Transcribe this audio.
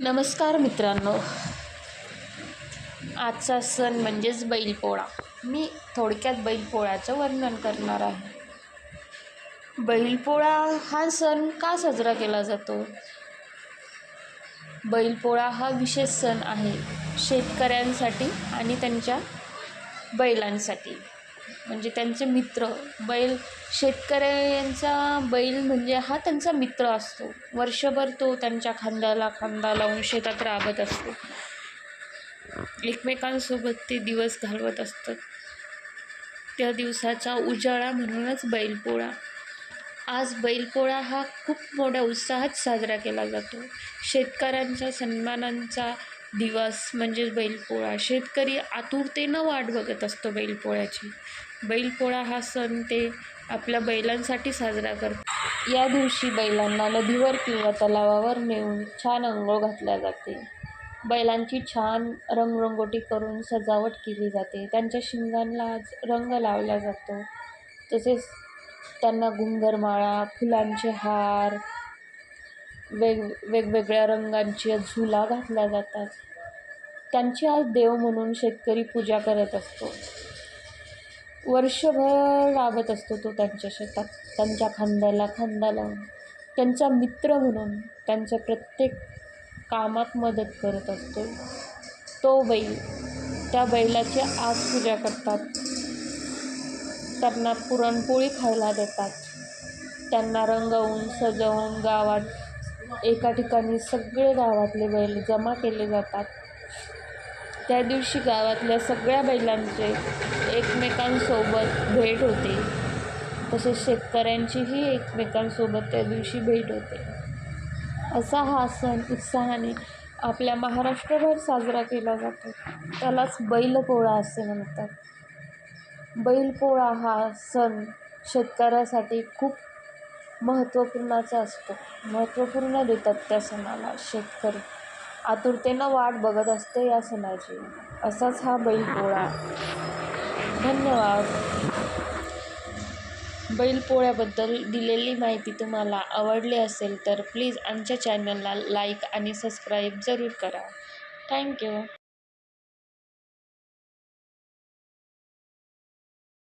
नमस्कार मित्रांनो. आजचा सण म्हणजेच बैलपोळा. मी थोडक्यात बैलपोळ्याचं वर्णन करणार आहे. बैलपोळा हा सण का साजरा केला जातो? बैलपोळा हा विशेष सण आहे शेतकऱ्यांसाठी आणि त्यांच्या बैलांसाठी. म्हणजे त्यांचे मित्र बैल शेतकऱ्यांचा बैल म्हणजे हा त्यांचा मित्र असतो. वर्षभर तो त्यांच्या खांद्याला खांदा लावून शेतात राबत असतो. एकमेकांसोबत ते दिवस घालवत असतात. त्या दिवसाचा उजाळा म्हणूनच बैलपोळा. आज बैलपोळा हा खूप मोठ्या उत्साहात साजरा केला जातो. शेतकऱ्यांच्या सन्मानांचा दिवस म्हणजेच बैलपोळा. शेतकरी आतुरतेनं वाट बघत असतो बैलपोळ्याची. बैलपोळा हा सण ते आपल्या बैलांसाठी साजरा करतात या दिवशी बैलांना नदीवर किंवा तलावावर नेऊन छान अंघोळ घातल्या जाते. बैलांची छान रंगरंगोटी करून सजावट केली जाते. त्यांच्या शिंगांना रंग लावला जातो. तसेच त्यांना घुंगरमाळा फुलांचे हार वेग वेगवेगळ्या रंगांची झुला घातल्या जातात. त्यांची आज देव म्हणून शेतकरी पूजा करत असतो. वर्षभर राबत असतो तो त्यांच्या शेतात त्यांच्या खांद्याला खांदा लावून. त्यांचा मित्र म्हणून त्यांच्या प्रत्येक कामात मदत करत असतो. तो बैल त्या बैलाची आज पूजा करतात. त्यांना पुरणपोळी खायला देतात. त्यांना रंगवून सजवून गावात एका ठिकाणी सगळे गावातले बैल जमा केले जातात. त्या दिवशी गावातल्या सगळ्या बैलांचे एकमेकांसोबत भेट होते. तसेच शेतकऱ्यांचीही एकमेकांसोबत त्या दिवशी भेट होते. असा हा सण उत्साहाने आपल्या महाराष्ट्रभर साजरा केला जातो. त्यालाच बैलपोळा असे म्हणतात. बैलपोळा हा सण शेतकऱ्यासाठी खूप महत्त्वपूर्णाचा असतो. महत्त्वपूर्ण देतात त्या सणाला शेतकरी. आतुरतेनं वाट बघत असते या सणाची. असाच हा बैलपोळा. धन्यवाद. बैलपोळ्याबद्दल दिलेली माहिती तुम्हाला आवडली असेल तर प्लीज आमच्या चॅनलला लाईक आणि सबस्क्राईब जरूर करा. थँक्यू.